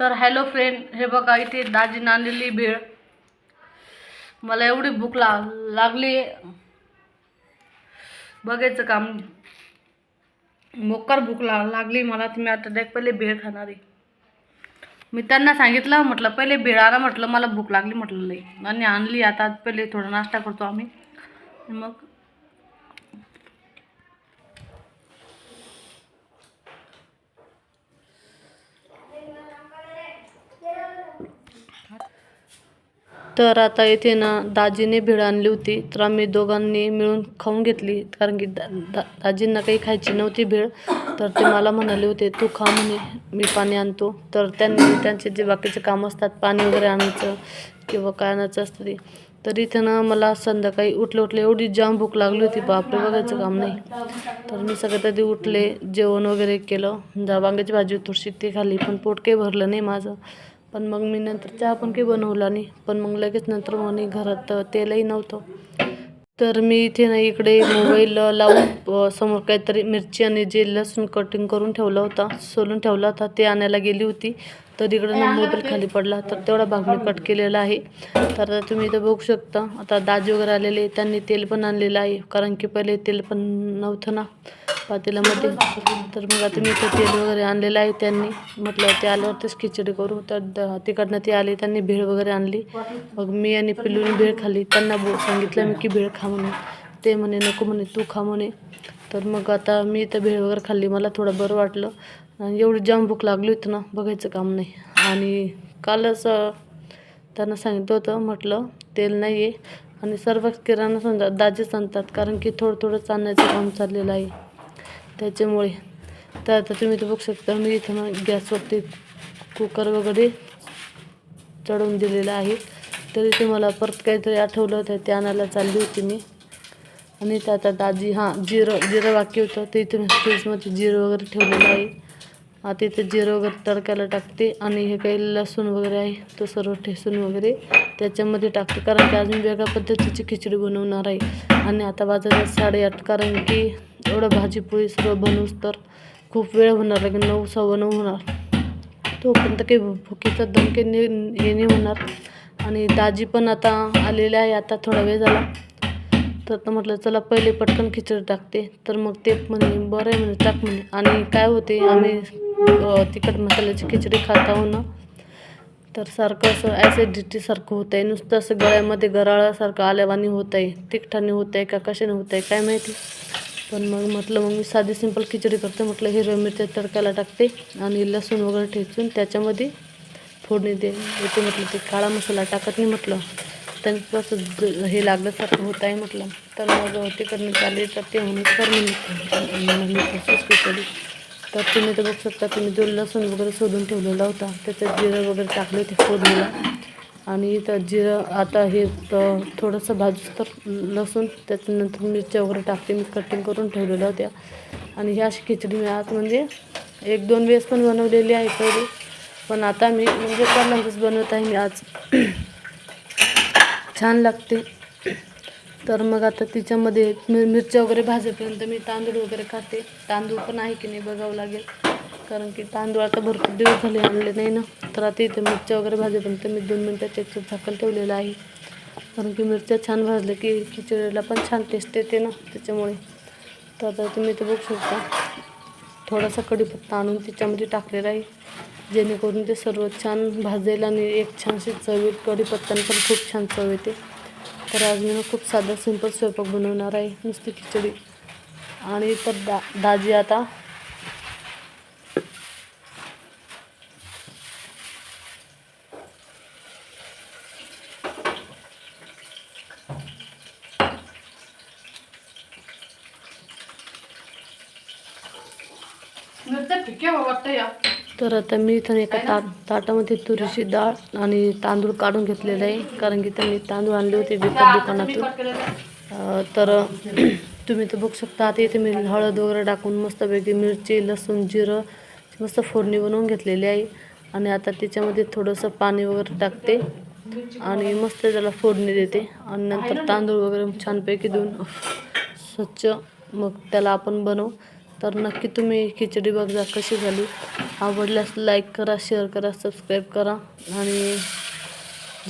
तर hello friend हे बघा इथे दाजीनं आणलेली भेळ. मला एवढी भूक ला लागली. बघायचं काम. मोकर भूक ला लागली मला तुम्ही आता डायरेक्ट पहिले भेळ खाणार. आहे मी त्यांना सांगितलं म्हटलं पहिले भेळ आणा म्हटलं मला भूक लागली म्हटलं लई. आणि आणली आता पहिले थोडा नाश्ता करतो आम्ही. मग तर आता इथे ना दाजीने भेळ आणली होती. तर आम्ही दोघांनी मिळून खाऊन घेतली. कारण की दा दा दाजींना काही खायची नव्हती भेळ. तर ते मला म्हणाले होते तू खा म्हणे मी पाणी आणतो. तर त्यांनी त्यांचे जे बाकीचे कामं असतात पाणी वगैरे आणायचं किंवा काय आणायचं असतं ते. तर इथे ना मला संध्याकाळी उठले उठले एवढी जाम भूक लागली होती. बापरे बघायचं काम नाही. तर मी सगळ्यात आधी उठले जेवण वगैरे केलं. जा वांग्याची भाजी थोडीशी ती खाली पण पोट काही भरलं नाही माझं. पण मग मी नंतर चहा पण काही बनवला नाही. पण मग लगेच नंतर म्हणे घरात तेलही नव्हतं. तर मी इथे ना इकडे मोबाईल लावून समोर काहीतरी मिरची आणि जे लसूण कटिंग करून ठेवला होता सोलून ठेवला होता ते आणायला गेली होती. तर इकडं ना मोबाईल खाली पडला तर तेवढा भाग मी कट केलेला आहे. तर आता तुम्ही इथं बघू शकता आता दाजी वगैरे आलेले त्यांनी तेल पण आणलेलं आहे कारण की पहिले तेल पण नव्हतं ना. पातेल्यामध्ये तर मग आता मी इथं तेल वगैरे आणलेलं आहे त्यांनी. म्हटलं ते आल्यावरतीच खिचडी करू. तर तिकडनं ते आले त्यांनी भेळ वगैरे आणली. मग मी आणि पिल्लूने भेळ खाल्ली. त्यांना बो सांगितलं मी की भेळ खा म्हणून ते म्हणे नको म्हणे तू खा म्हणे. तर मग आता मी इथं भेळ वगैरे खाल्ली. मला थोडं बरं वाटलं. एवढी जाम भूक लागली होती ना बघायचं काम नाही. आणि कालच त्यांना सांगितलं होतं म्हटलं तेल नाही आहे आणि सर्व किराणा समजा दाजीच आणतात कारण की थोडं थोडंच आणण्याचं काम चाललेलं आहे. त्याच्यामुळे. तर आता तुम्ही तर बघू शकता मी इथं ना गॅसवरती कुकर वगैरे चढवून दिलेलं आहे. तरी ते मला परत काहीतरी आठवलं होतं ते आणायला चालली होती मी. आणि त्यात आता दाजी हां जिरं जिरं बाकी होतं ते इथे फ्रीजमध्ये जिरं वगैरे ठेवलेलं आहे. आता इथे जिरं वगैरे तडकायला टाकते. आणि हे काही लसूण वगैरे आहे तो सर्व ठेसून वगैरे त्याच्यामध्ये टाकते. कारण की अजून वेगळ्या पद्धतीची खिचडी बनवणार आहे. आणि आता वाजत साडेआठ कारण की एवढं भाजीपोळी सर्व बनवूस तर खूप वेळ होणार लागेल नऊ सव्वा नऊ होणार. तोपर्यंत काही भुकीचा दमके काही हे नाही होणार. आणि दाजी पण आता आलेले आहे आता थोडा वेळ झाला. तर म्हटलं चला पहिले पटकन खिचडी टाकते. तर मग ते म्हणे बरं आहे म्हणे टाक म्हणे. आणि काय होते आम्ही तिखट मसाल्याची खिचडी खात आहो ना तर सारखं असं ॲसिडिटीसारखं होत आहे नुसतं असं गळ्यामध्ये गराळासारखं आल्यावानी होत आहे तिखटाने होत आहे का कशाने होत आहे काय माहिती. पण मग म्हटलं मग मी साधी सिंपल खिचडी करते. म्हटलं हिरव्या मिरच्या तडकायला टाकते आणि लसूण वगैरे ठेचून त्याच्यामध्ये फोडणी दे. येते म्हटलं ते काळा मसाला टाकत नाही म्हटलं. त्यांचं हे लागल्यासारखं होत आहे म्हटलं. तर मग तिकडनं चालली तर ते म्हणून सर म्हणून स्पेशली तर तुम्ही तर बघू शकता तुम्ही जो लसूण वगैरे शोधून ठेवलेला होता त्याच्यात जिरं वगैरे टाकले होते फोडणीला. आणि इथं जिरं आता हे थोडंसं भाजूस तर लसूण त्याच्यानंतर मिरच्या वगैरे टाकते मी कटिंग करून ठेवलेल्या होत्या. आणि ही अशी खिचडी मी आज म्हणजे एक दोन वेळेस पण बनवलेली आहे पहिले पण आता मी म्हणजे पहिल्यांदाच बनवत आहे मी आज. छान लागते. तर मग आता तिच्यामध्ये मि मिरच्या वगैरे भाजेपर्यंत मी तांदूळ वगैरे खाते. तांदूळ पण आहे की नाही बघावं लागेल. कारण की तांदूळ आता भरपूर दिवस झाले आणले नाही ना. तर आता इथे मिरच्या वगैरे भाजेपर्यंत मी दोन मिनटात एक झाकण ठेवलेलं आहे. कारण की मिरच्या छान भाजल्या की खिचडीला पण छान टेस्ट येते ना त्याच्यामुळे. तर आता तुम्ही ते बघू शकता. थोडासा कढीपत्ता आणून त्याच्यामध्ये टाकलेला आहे. जेणेकरून ते सर्व छान भाजेल आणि एक छानशी चव येईल. कढीपत्त्यानं पण खूप छान चव येते. तर आज मी खूप साधा सिंपल स्वयंपाक बनवणार आहे. नुसती खिचडी आणि तर दा दाजी आता. तर आता मी इथं एका ता ताटामध्ये तुरीची डाळ आणि तांदूळ काढून घेतलेले आहे. कारण की त्यांनी तांदूळ आणले होते विकत दुकानातून. तर तुम्ही तर बघू शकता आता इथे मी हळद वगैरे टाकून मस्तपैकी मिरची लसूण जिरं मस्त फोडणी बनवून घेतलेली आहे. आणि आता त्याच्यामध्ये थोडंसं पाणी वगैरे टाकते आणि मस्त त्याला फोडणी देते. आणि नंतर तांदूळ वगैरे छानपैकी देऊन स्वच्छ मग त्याला आपण बनवू. तर नक्की तुम्ही खिचडी बघा कशी झाली. आवडल्यास लाईक करा शेअर करा सबस्क्राईब करा. आणि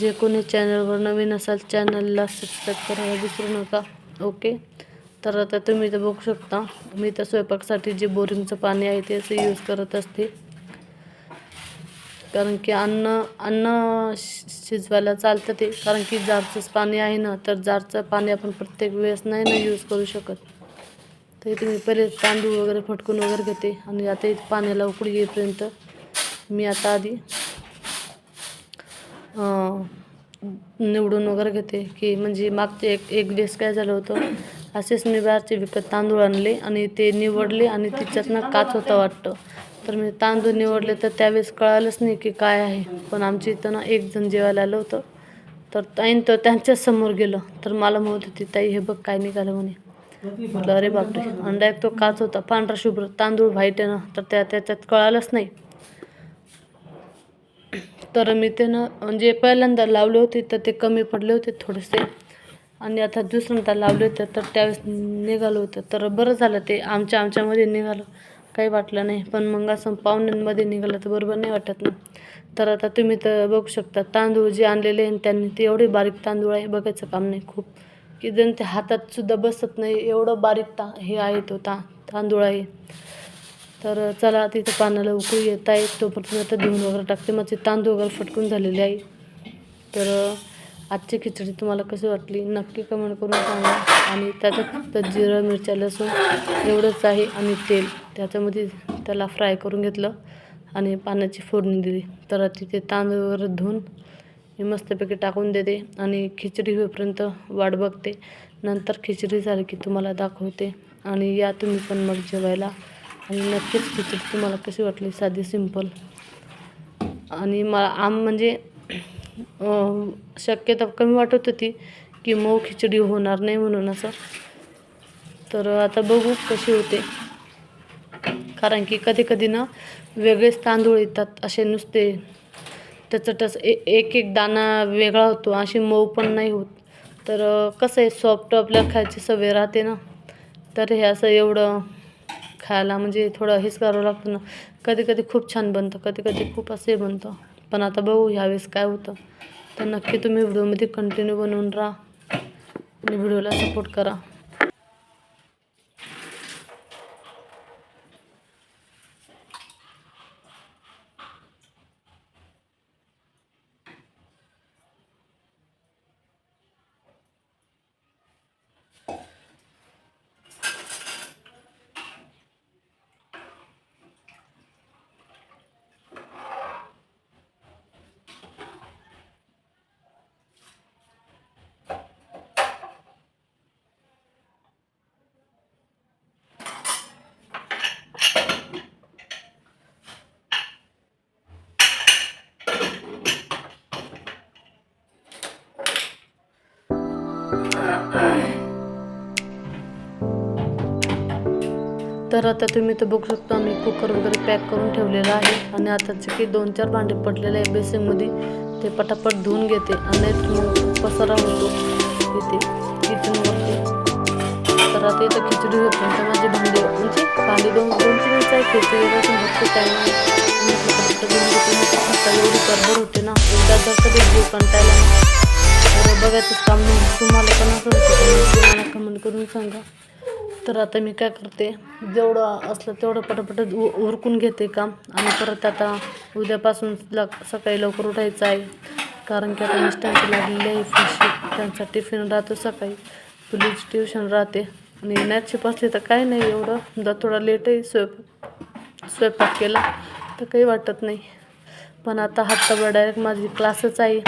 जे कोणी चॅनलवर नवीन असाल चॅनलला सबस्क्राईब करायला विसरू नका. ओके तर आता तुम्ही तर बघू शकता मी तर स्वयंपाकासाठी जे बोरिंगचं पाणी आहे तेच यूज करत असते. कारण की अन्न अन्न शि- शिजवायला चालतं ते. कारण की जारचंच पाणी आहे ना तर जारचं पाणी आपण प्रत्येक वेळेस नाही ना यूज करू शकत. तर इथे मी पहिले तांदूळ वगैरे फटकून वगैरे घेते. आणि आता इथे पाण्याला उकळी येईपर्यंत मी आता आधी निवडून वगैरे घेते. की म्हणजे मागचे एक एक दिवस काय झालं होतं असेच मी बाहेरचे विकत तांदूळ आणले आणि ते निवडले आणि तिच्यातनं काच होता वाटतं. तर मी तांदूळ निवडले तर त्यावेळेस कळालंच नाही की काय आहे. पण आमच्या इथं ना एक जण जेवायला आलं होतं. तर ताईन तर त्यांच्याच समोर गेलं. तर मला म्हणत होती ताई हे बघ काय निघालं म्हणे. अरे बापरे अंडा डायरेक्ट तो काच होता पांढरा शुभ्र तांदूळ व्हाईट आहे ना तर त्या त्याच्यात कळालंच नाही. तर मी ते ना म्हणजे पहिल्यांदा लावले होते तर ते कमी पडले होते थोडेसे. आणि आता दुसऱ्यांदा लावले होते तर त्यावेळेस निघालं होतं. तर बरं झालं ते आमच्या आमच्यामध्ये निघालं. काही वाटलं नाही पण मग असं पाहुण्यांमध्ये निघालं तर बरोबर नाही वाटत ना. तर आता तुम्ही तर बघू शकता तांदूळ जे आणलेले आहे त्यांनी ते एवढे बारीक तांदूळ आहे बघायचं काम नाही खूप. की जण ते हातात सुद्धा बसत नाही एवढं बारीक ता हे आहे तो ता तांदूळ आहे. तर चला तिथं पाण्याला उकळी येत आहे तोपर्यंत आता धुवून वगैरे टाकते. माझे तांदूळ वगैरे फटकून झालेले आहे. तर आजची खिचडी तुम्हाला कशी वाटली? नक्की कमेंट करून सांगा. आणि त्याच्यात फक्त जिरं मिरच्या लसूण एवढंच आहे आणि तेल. त्याच्यामध्ये त्याला फ्राय करून घेतलं आणि पाण्याची फोडणी दिली. तर तिथे तांदूळ वगैरे धुवून मी मस्तपैकी टाकून देते आणि खिचडी होईपर्यंत वाट बघते. नंतर खिचडी झाली की तुम्हाला दाखवते आणि या तुम्ही पण मग जेवायला. आणि नक्कीच खिचडी तुम्हाला कशी वाटली? साधी सिंपल. आणि मला आम म्हणजे शक्यता कमी वाटत होती की मऊ खिचडी होणार नाही म्हणून असं. तर आता बघू कशी होते. कारण की कधी कधी ना वेगळेच तांदूळ येतात असे नुसते त्याचं टस ए एक एक दाणा वेगळा होतो अशी मऊ पण नाही होत. तर कसं आहे सॉफ्ट आपल्या खायची सवय राहते ना. तर हे असं एवढं खायला म्हणजे थोडं हेच करावं लागतं ना. कधी कधी खूप छान बनतं कधी कधी खूप असे बनतं. पण आता बघू ह्यावेळेस काय होतं. तर नक्की तुम्ही व्हिडिओमध्ये कंटिन्यू बनवून राहा आणि व्हिडिओला सपोर्ट करा. तर आता तुम्ही तर बघू शकता मी कुकर वगैरे पॅक करून ठेवलेला आहे. आणि आताचे की दोन चार भांडे पडलेले आहे बेसिनमध्ये ते पटापट धुवून घेते. आणि मग पसारा होतो इथे किचनवरती तर आता इथं खिचडी होते. तर माझे भांडे म्हणजे भांडे दोन दोन तीनच आहे खिचडीला पण टाईम आहे. मी म्हटलं एवढी गडबड होते ना. एकदा जर कधी जीव कंटायला ना तर बघायचंच काम नाही. तुम्हाला पण असं होतं का कमेंट करून सांगा. तर आता मी काय करते जेवढं असलं तेवढं पटापट उ उरकून घेते काम. आणि परत आता उद्यापासून ल सकाळी लवकर उठायचं आहे. कारण की आता मिस्टांची लागलेली आहे शिफ्ट त्यांचा टिफिन राहतो सकाळी. पोलीस ट्युशन राहते. आणि नाईट शिफ्ट असली तर काही नाही एवढं जर थोडा लेटही स्वयंपाक स्वयंपाक केला तर काही वाटत नाही. पण आता हप्ताभर डायरेक्ट माझी क्लासच आहे.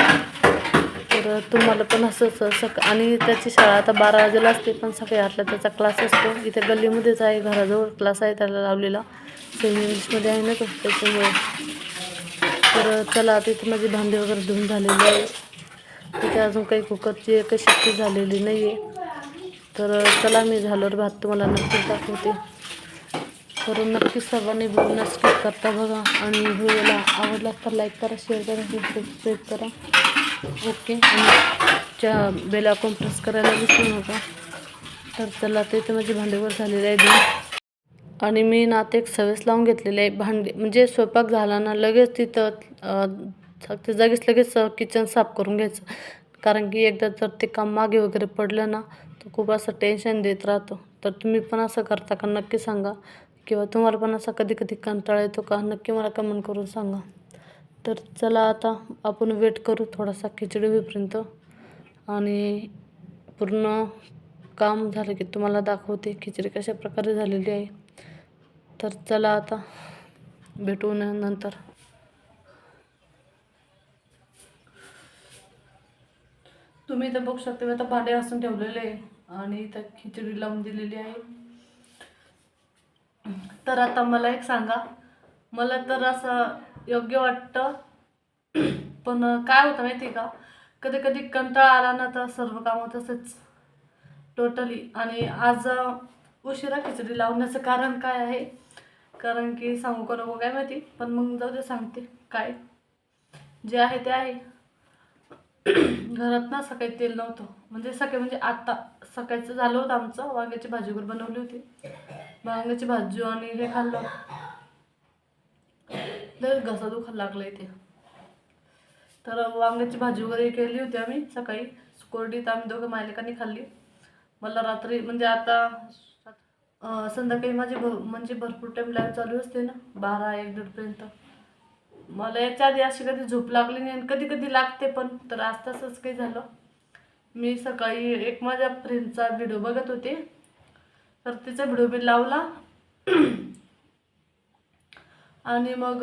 तर तुम्हाला पण असंच सक आणि त्याची शाळा आता बारा वाजेला असते पण सकाळी आठला त्याचा क्लास असतो. इथे गल्लीमध्येच आहे घराजवळ क्लास आहे त्याला लावलेला. सेमी इंग्लिशमध्ये आहे ना तो त्याच्यामुळे. तर चला आता इथे माझी भांडी वगैरे धुवून झालेली आहे तिथे अजून काही कुकरची काही शक्ती झालेली नाही आहे तर चला मी झाल्यावर भात तुम्हाला नक्कीच दाखवते. तर नक्कीच सर्वांनी व्हिडिओला स्किप करता बघा. आणि व्हिडिओला आवडला तर लाईक करा शेअर करा सबस्क्राईब करा. ओके. आणि त्या बेला कॉम्प्रेस प्रेस करायला विसरू नका तर चला ते तर माझे भांडेवर झालेले आहे दोन. आणि मी ना ते एक सवेस लावून घेतलेली आहे. भांडे म्हणजे स्वयंपाक झाला ना लगेच तिथं ते जागीच लगेच किचन साफ करून घ्यायचं. कारण की एकदा जर ते काम मागे वगैरे पडलं ना तर खूप असं टेन्शन देत राहतो. तर तुम्ही पण असं करता का? नक्की सांगा. किंवा तुम्हाला पण असा कधी कधी कंटाळा येतो का? नक्की मला कमेंट करून सांगा. तर चला आता आपण वेट करू थोडासा खिचडी होईपर्यंत. आणि पूर्ण काम झालं की तुम्हाला दाखवते खिचडी कशा प्रकारे झालेली आहे. तर चला आता भेटू नंतर. तुम्ही इथं बघू शकता मी आता भांडे असून ठेवलेले आहे आणि इथं खिचडी लावून दिलेली आहे. तर आता मला एक सांगा मला तर असं योग्य वाटतं. पण काय होतं माहिती आहे का? कधी कधी कंटाळा आला ना तर सर्व कामं तसंच टोटली आणि आज उशिरा खिचडी लावण्याचं कारण काय आहे? कारण की सांगू का नको काय माहिती? पण मग जाऊ दे सांगते. काय? जे आहे ते आहे. घरात ना सकाळी तेल नव्हतं. म्हणजे सकाळी म्हणजे आत्ता. सकाळचं झालं होतं आमचं. वांग्याची भाजी वगैरे बनवली होती. वांग्याची भाजी आणि हे खाल्लं. लय घसा दुखायला लागला इथे. तर वांग्याची भाजी वगैरे केली होती आम्ही सकाळी. कोरडीत आम्ही दोघं मायलेकांनी खाल्ली. मला रात्री म्हणजे आता संध्याकाळी माझी भर म्हणजे भरपूर टाईम लाईव्ह चालू असते ना बारा एक दीडपर्यंत मला याच्या आधी अशी कधी झोप लागली नाही आणि कधी कधी लागते पण तर आज तसंच काही झालं. मी सकाळी एक माझ्या फ्रेंडचा व्हिडिओ बघत होते. तर तिचा व्हिडिओ मी लावला. आणि मग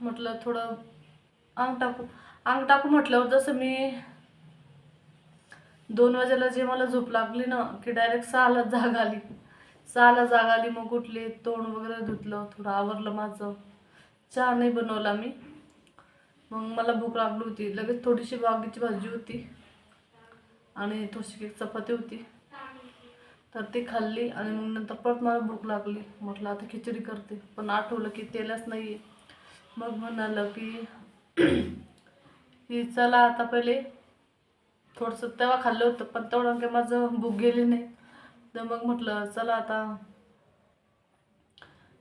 म्हटलं थोडं अंग टाकू. अंग टाकू म्हटल्यावर जसं मी दोन वाजेला जे मला झोप लागली ना की डायरेक्ट सहाला जाग आली. सहाला जाग आली मग उठले तोंड वगैरे धुतलं थोडं आवरलं माझं. चहा नाही बनवला मी. मग मला भूक लागली होती. लगेच थोडीशी वांगीची भाजी होती. आणि थोडीशी एक चपाती होती. तर ती खाल्ली आणि मग नंतर परत मला भूक लागली. म्हटलं आता खिचडी करते. पण आठवलं की तेलच नाही आहे मग म्हणालं की की चला आता पहिले. थोडंसं तेव्हा खाल्लं होतं पण तेवढं काही माझं भूक गेली नाही. तर मग म्हटलं चला आता.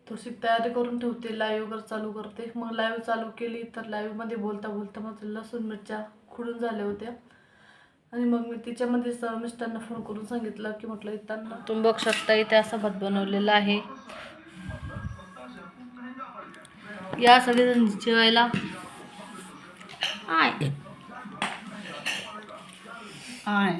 थोडीशी तयारी करून ठेवते लाईव्ह वगैरे चालू करते. मग लाईव्ह चालू केली तर लाईव्हमध्ये बोलता बोलता माझं लसूण मिरच्या खुडून झाल्या होत्या. आणि मग मी तिच्यामध्येच मिस्टरांना फोन करून सांगितलं की म्हटलं येताना तुम्ही बघू शकता इथे असा भात बनवलेला आहे. या सगळेजण जेवायला. आय. आय.